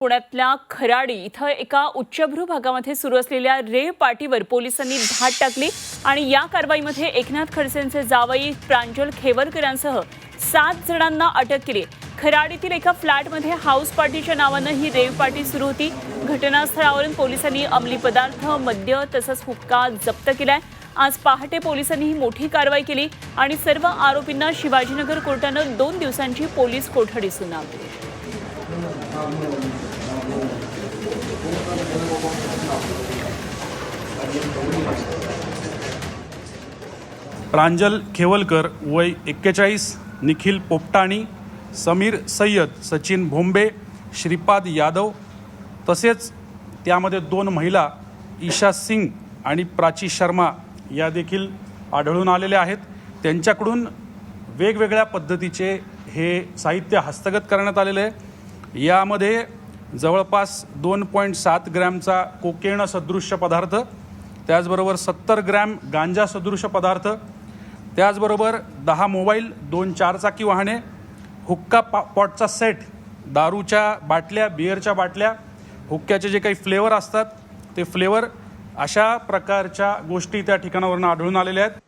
पुण्यातल्या खराडी इथं एका उच्चभ्रू भागामध्ये सुरू असलेल्या रेव पार्टीवर पोलिसांनी धाड टाकली आणि या कारवाईमध्ये एकनाथ खडसेंचे जावई प्रांजल खेवरकरांसह सात जणांना अटक केली. खराडीतील एका फ्लॅटमध्ये हाऊस पार्टीच्या नावानं ही रेव पार्टी सुरू होती. घटनास्थळावरून पोलिसांनी अंमली पदार्थ मद्य तसंच हुक्का जप्त केलाय. आज पहाटे पोलिसांनी ही मोठी कारवाई केली आणि सर्व आरोपींना शिवाजीनगर कोर्टानं दोन दिवसांची पोलीस कोठडी सुनावली. प्रांजल खेवलकर वय एक्केचाळीस निखिल पोपटाणी समीर सय्यद सचिन भोंबे श्रीपाद यादव तसेच त्यामध्ये दोन महिला ईशा सिंग आणि प्राची शर्मा या देखील आढळून आलेल्या आहेत. त्यांच्याकडून वेगवेगळ्या पद्धतीचे हे साहित्य हस्तगत करण्यात आलेलं आहे. यामध्ये जवळपास दोन पॉईंट सात ग्रॅमचा कोकेण सदृश्य पदार्थ त्याचबरोबर सत्तर ग्रॅम गांजा सदृश्य पदार्थ त्याचबरोबर दहा मोबाईल दोन चारचाकी वाहने हुक्का पा पॉटचा सेट दारूच्या बाटल्या बिअरच्या बाटल्या हुक्क्याचे जे काही फ्लेवर असतात ते फ्लेवर अशा प्रकारच्या गोष्टी त्या ठिकाणावरून आढळून आलेल्या आहेत.